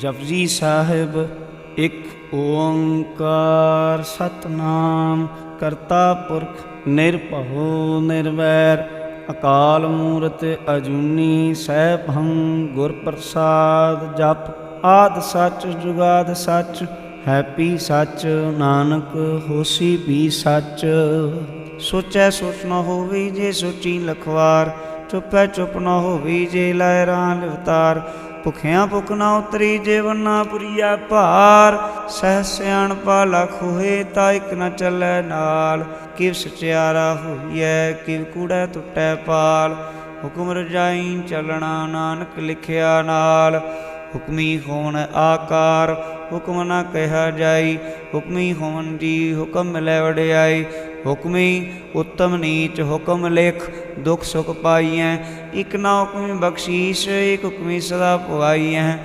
ਜਪਜੀ ਸਾਹਿਬ, ਇੱਕ ਓੰਕਾਰ ਸਤਨਾਮ, ਕਰਤਾ ਪੁਰਖ ਨਿਰਭਉ ਨਿਰਵੈਰ, ਅਕਾਲ ਮੂਰਤ ਅਜੂਨੀ ਸੈਭੰ ਗੁਰ ਪ੍ਰਸਾਦ ਜਪ, ਆਦ ਸੱਚ ਜੁਗਾਦ ਸੱਚ, ਹੈਪੀ ਸੱਚ, ਨਾਨਕ ਹੋਸੀ ਵੀ ਸੱਚ। ਸੋਚੈ ਸੋਚ ਨਾ ਹੋਵੇ ਜੇ ਸੋਚੀ ਲਖਵਾਰ, ਚੁੱਪੈ ਚੁੱਪ ਨਾ ਹੋਵੇ ਜੇ ਲਹਿਰਾਂ ਲਿਵਤਾਰ ਭੁਖਿਆਂ ਭੁਖ ਨਾ ਉਤਰੀ ਜੀਵਨ ਨਾ ਪੁਰੀਆ ਭਾਰ। ਸਹਿ ਸਿਆਣਪਾ ਲਖ ਹੋਏ ਤਾਂ ਇਕ ਨ ਚੱਲੈ ਨਾਲ। ਕਿਵ ਸਚਿਆਰਾ ਹੋਈਐ, ਕਿਵ ਕੂੜੈ ਟੁੱਟੈ ਪਾਲ। ਹੁਕਮ ਰਜਾਈ ਚੱਲਣਾ ਨਾਨਕ ਲਿਖਿਆ ਨਾਲ। ਹੁਕਮੀ ਹੋਣ ਆਕਾਰ, ਹੁਕਮ ਨਾ ਕਹਿਆ ਜਾਈ। ਹੁਕਮੀ ਹੋਣ ਦੀ ਹੁਕਮ ਮਿਲੈ ਵਡਿਆਈ। ਹੁਕਮੀ ਉਤਮ ਨੀਚ ਹੁਕਮ ਲਿਖ, ਦੁਖ ਸੁਖ ਪਾਈਐ। ਇਕ ਨਾ ਹੁਕਮੀ ਬਖਸ਼ੀਸ਼, ਇਕ ਹੁਕਮੀ ਸਦਾ ਪੁਆਈਐ।